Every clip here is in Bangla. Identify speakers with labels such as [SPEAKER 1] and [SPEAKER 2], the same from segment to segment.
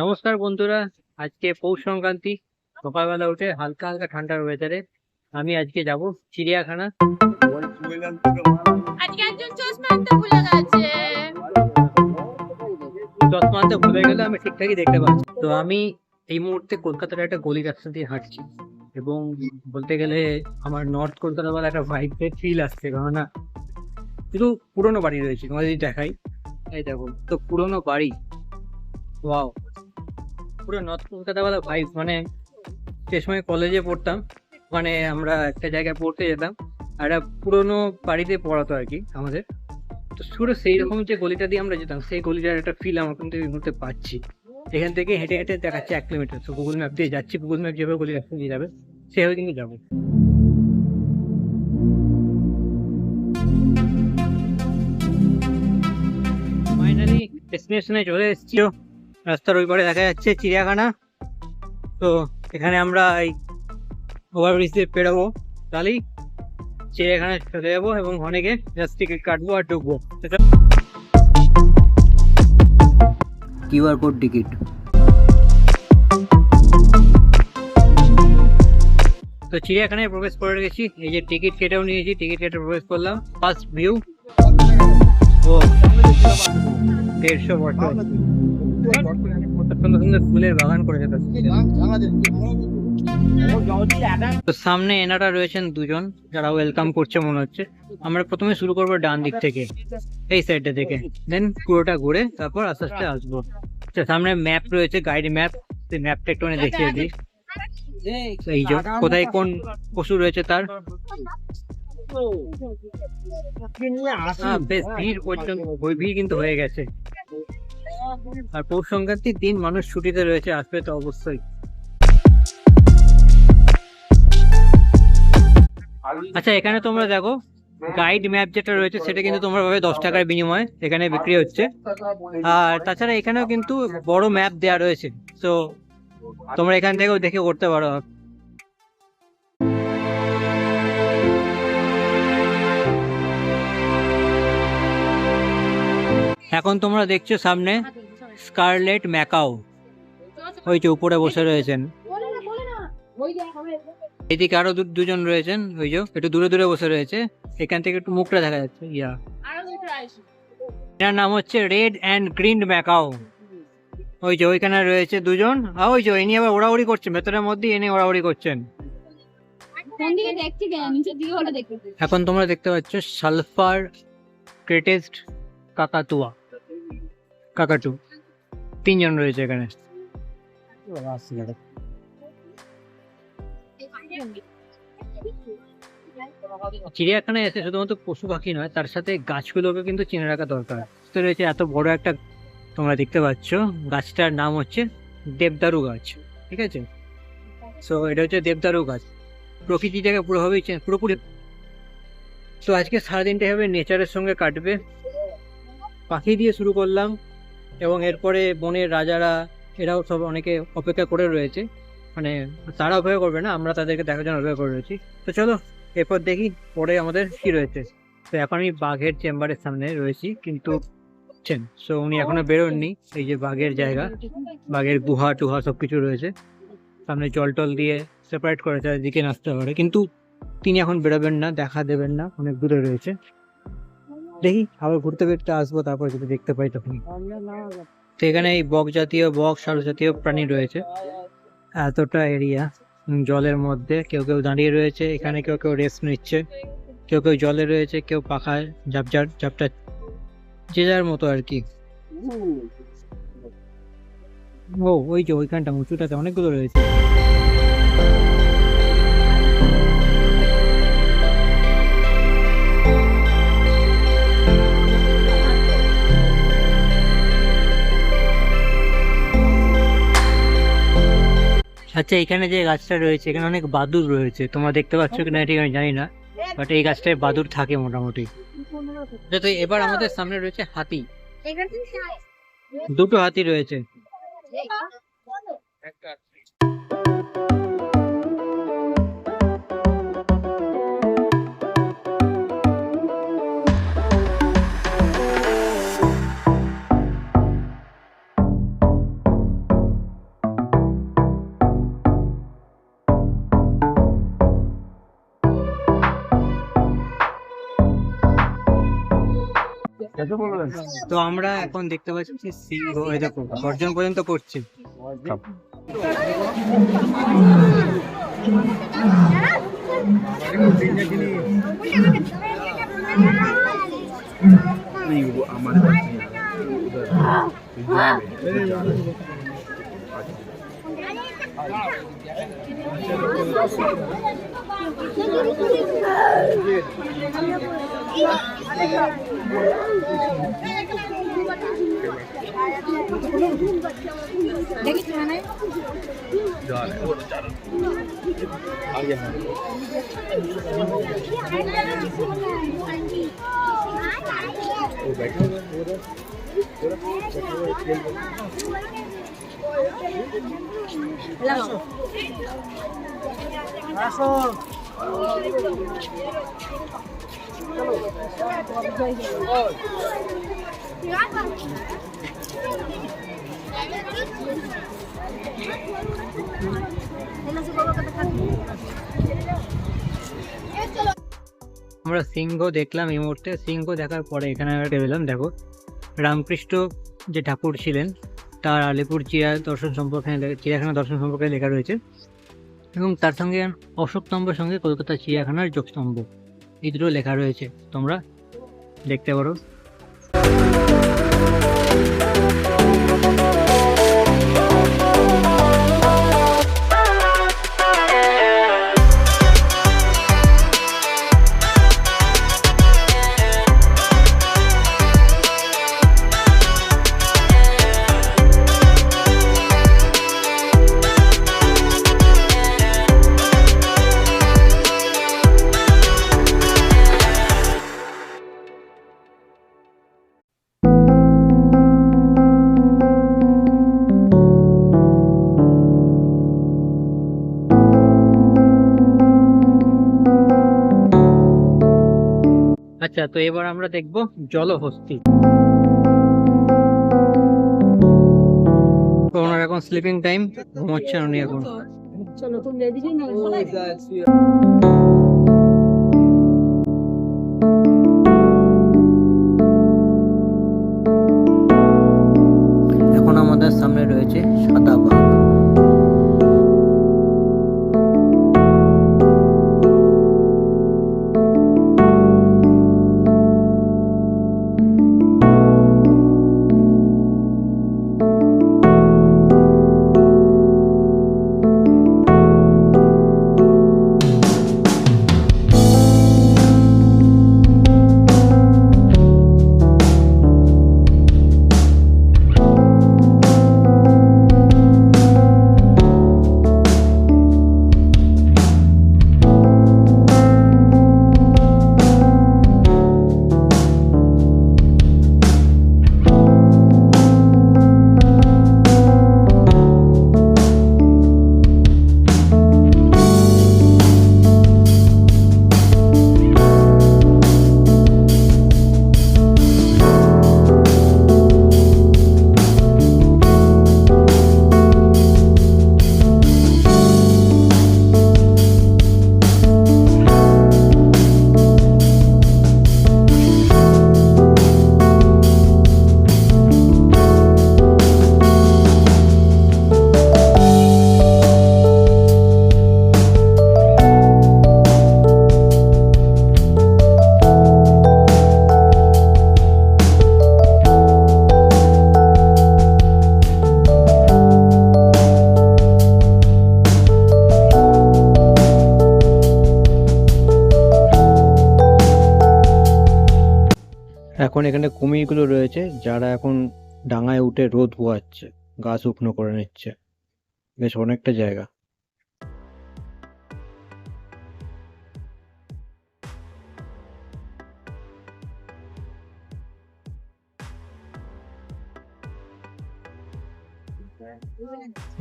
[SPEAKER 1] নমস্কার বন্ধুরা আজকে পৌষ সংক্রান্তি। সকালবেলা উঠে হালকা হালকা ঠান্ডার ওয়েদারে আমি আজকে যাব চিড়িয়াখানা।
[SPEAKER 2] চশমা আনতে ভুলে
[SPEAKER 1] গেলে আমি ঠিকঠাকই দেখতে পাচ্ছি। তো আমি এই মুহূর্তে কলকাতার একটা গলি রাস্তা দিয়ে হাঁটছি এবং বলতে গেলে আমার নর্থ কলকাতা বলা একটা ভাইবের ফিল আসছে কেননা শুধু পুরোনো বাড়ি রয়েছে তোমাদের দেখাই। এই দেখো তো পুরোনো বাড়ি ওয়াও পুরো নর্থ কলকাতা বলা ভাইব মানে যে সময় কলেজে পড়তাম মানে আমরা একটা জায়গায় পড়তে যেতাম, আর একটা পুরোনো বাড়িতে পড়াতো আর কি আমাদের। তো শুরু সেই রকম যে গলিটা দিয়ে আমরা যেতাম, সেই গলিটার একটা ফিল আমার কিন্তু এই মুহূর্তে পাচ্ছি। এখান থেকে হেঁটে হেঁটে দেখাচ্ছে এক কিলোমিটার তো গুগল ম্যাপ দিয়ে যাচ্ছি গুগল ম্যাপ যেভাবে গলি রাস্তা দিয়ে যাবে, সেভাবে কিন্তু যাব। ডেস্টিনেশনে চলে এসেছি। রাস্তার ওই পারে দেখা যাচ্ছে চিড়িয়াখানা। তো এখানে আমরা এই ওভারব্রিজ দিয়ে পেরোবো। তাহলেই চিড়িয়াখানায় চলে যাব এবং অনেকে জাস্ট টিকিট কাটবো আর ঢুকবো। QR code ticket. তো চিড়িয়াখানায় প্রবেশ করে গেছি। এই যে টিকিট কেটেও নিয়েছি টিকিট কেটে প্রবেশ করলাম। ফার্স্ট ভিউ ও দেড়শো বছর। সুন্দর সুন্দর ফুলের বাগান করেছে তো তো সামনে এনারা রয়েছেন দুজন যারা ওয়েলকাম করছে মনে হচ্ছে। আমরা প্রথমে শুরু করব ডান দিক থেকে এই সাইডটা থেকে। দেন পুরোটা ঘুরে তারপর আস্তে আস্তে আসব। সামনে ম্যাপ রয়েছে গাইড ম্যাপ সেই ম্যাপটা একটু দেখিয়ে দিই। এই যে কোথায় কোন পশু রয়েছে তার? বেশ ভিড় পর্যন্ত ভিড় কিন্তু হয়ে গেছে। আর পৌষ সংক্রান্তির দিন মানুষ ছুটিতে রয়েছে, আসবে তো অবশ্যই। আচ্ছা এখানে তোমরা দেখো গাইড ম্যাপ যেটা রয়েছে, সেটা কিন্তু তোমরা পাবে দশ টাকার বিনিময়ে, এখানে বিক্রি হচ্ছে। আর তাছাড়া এখানেও কিন্তু বড় ম্যাপ দেয়া রয়েছে। তো তোমরা এখান থেকেও দেখে করতে পারো। এখন তোমরা দেখছ সামনে স্কারলেট ম্যাকাও। ওই যে উপরে বসে রয়েছেন। এদিকে আরও দুজন রয়েছেন, ওই যে, একটু দূরে দূরে বসে রয়েছে। এখান থেকে একটু মুখটা দেখা যাচ্ছে, ইয়া। এনার নাম হচ্ছে রেড অ্যান্ড গ্রিন ম্যাকাও। ওই যে, ওইখানে রয়েছে দুজন। আর ওই যে ইনি আবার ওড়াউড়ি করছেন, ভেতরের মধ্যে এনে ওড়াউড়ি করছেন। এখন তোমরা দেখতে পাচ্ছ সালফার গ্রেটেস্ট কাকাতুয়া। কাকাটু, তিনজন রয়েছে এখানে। চিড়িয়াখানায় এসে শুধুমাত্র পশু পাখি নয়, তার সাথে গাছগুলোকে কিন্তু চিনে রাখা দরকার। তো রয়েছে এত বড় একটা, তোমরা দেখতে পাচ্ছ, গাছটার নাম হচ্ছে দেবদারু গাছ, ঠিক আছে? সো এটা হচ্ছে দেবদারু গাছ। প্রকৃতিটাকে পুরোভাবেই পুরোপুরি। তো আজকে সারাদিনটা হবে নেচারের সঙ্গে কাটবে। পাখি দিয়ে শুরু করলাম। এবং এরপরে বনের রাজারা, এরাও সব অনেকে অপেক্ষা করে রয়েছে। মানে তারা অপেক্ষা করবে না, আমরা তাদেরকে দেখার জন্য অপেক্ষা করে রয়েছি। তো চলো, এরপর দেখি পরে আমাদের কি রয়েছে। তো এখন আমি বাঘের চেম্বারের সামনে রয়েছি, কিন্তু সো উনি এখনও বেরোননি। এই যে বাঘের জায়গা, বাঘের গুহা টুহা সব কিছু রয়েছে। সামনে জল টল দিয়ে সেপারেট করে চারিদিকে নাচতে পারে কিন্তু তিনি এখন বেরোবেন না, দেখা দেবেন না, অনেক দূরে রয়েছে। দেখি আবার ঘুরতে ফিরতে আসব তারপর যদি দেখতে পাই তখন তো এখানে এই বক জাতীয় বক সার জাতীয় প্রাণী রয়েছে। এতটা এরিয়া জলের মধ্যে। কেউ কেউ দাঁড়িয়ে রয়েছে এখানে কেউ কেউ রেস্ট নিচ্ছে। কেউ কেউ জলে রয়েছে কেউ পাখায় ঝাপঝাপ ঝাপটা যে যার মতো আর কি। ও ওই যে ওইখানটা উঁচুটাতে অনেকগুলো রয়েছে। আচ্ছা এখানে যে গাছটা রয়েছে এখানে অনেক বাদুর রয়েছে। তোমরা দেখতে পাচ্ছ কিনা ঠিক আমি জানি না বাট এই গাছটায় বাদুর থাকে মোটামুটি। তো এবার আমাদের সামনে রয়েছে হাতি। দুটো হাতি রয়েছে। তো আমরা এখন দেখতে পাচ্ছি সিংহ এই দেখো গর্জন পর্যন্ত করছে আমরা Lasso. Lasso. সিংহ দেখলাম এই মুহূর্তে। সিংহ দেখার পরে এখানে একটা পেলাম, দেখো, রামকৃষ্ণ যে ঠাকুর ছিলেন, তার আলিপুর চিড়া দর্শন সম্পর্কে চিড়িয়াখানা দর্শন সম্পর্কে লেখা রয়েছে। এবং তার সঙ্গে অশোকস্তম্ভের সঙ্গে কলকাতা চিড়িয়াখানার যোগস্তম্ভ। এই দুটো লেখা রয়েছে। তোমরা দেখতে পারো। তো এবার আমরা দেখব জলহস্তি। ওনার এখন স্লিপিং টাইম ঘুমোচ্ছেন উনি এখন।
[SPEAKER 2] চলো তুমি রেডি না
[SPEAKER 1] এখন আমাদের সামনে রয়েছে এখন কুমিরগুলো রয়েছে যারা এখন ডাঙায় উঠে রোদ পোয়াচ্ছে গা শুকনো করে নিচ্ছে। বেশ অনেকটা জায়গা।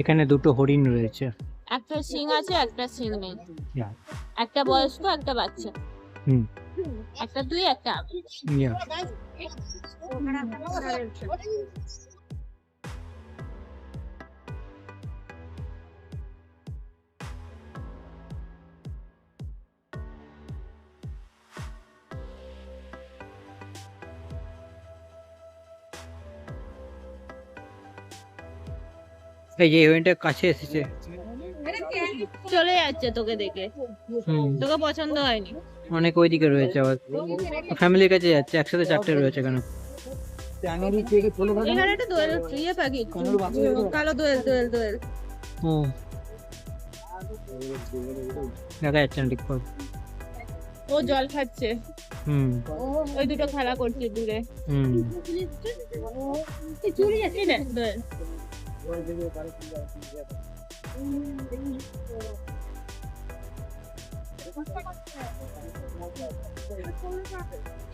[SPEAKER 1] এখানে দুটো হরিণ রয়েছে।
[SPEAKER 3] একটা সিং আছে একটা সিং নেই। একটা বয়স্ক একটা বাচ্চা। একটা দুই একটা
[SPEAKER 1] এই যে ইভেন্টের কাছে এসেছে।
[SPEAKER 3] চলে যাচ্ছে তোকে দেখে।
[SPEAKER 1] হুম।
[SPEAKER 3] তোকে পছন্দ হয়নি।
[SPEAKER 1] অনেক ওইদিকে রয়েছে আবার। ফ্যামিলির কাছে যাচ্ছে একসাথে চারটে রয়েছে কেন
[SPEAKER 3] এখানে একটা দোয়েল ইয়ে পাখি কালো দোয়েল দোয়েল দোয়েল।
[SPEAKER 1] হুম। দেখা যাচ্ছে না ঠিক
[SPEAKER 3] ও জল খাচ্ছে।
[SPEAKER 1] হুম।
[SPEAKER 3] ওই দুটো খেলা করছে দূরে।
[SPEAKER 1] হুম।
[SPEAKER 3] এই নে, দোয়েল।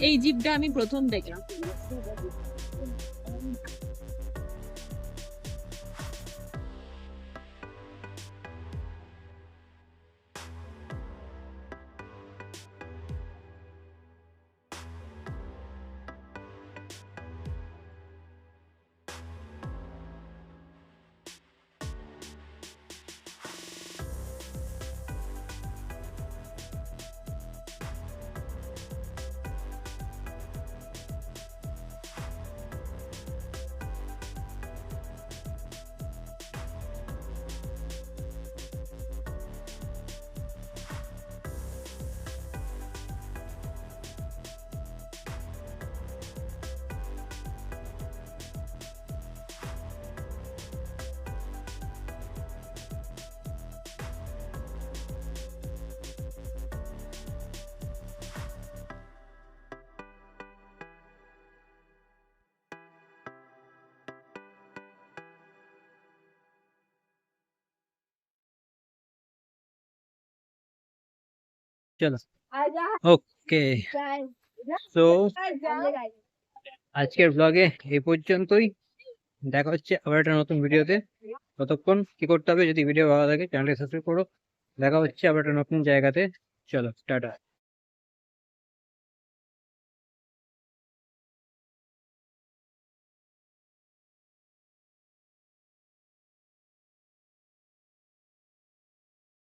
[SPEAKER 3] এই জীবটা আমি প্রথম দেখলাম।
[SPEAKER 1] চলো ওকে তো আজকের ব্লগে এই পর্যন্তই। দেখা হচ্ছে আবার একটা নতুন ভিডিওতে ততক্ষণ কি করতে হবে? যদি ভিডিও ভালো লাগে চ্যানেলটি সাবস্ক্রাইব করো। দেখা হচ্ছে আবার একটা নতুন জায়গাতে। চলো টাটা।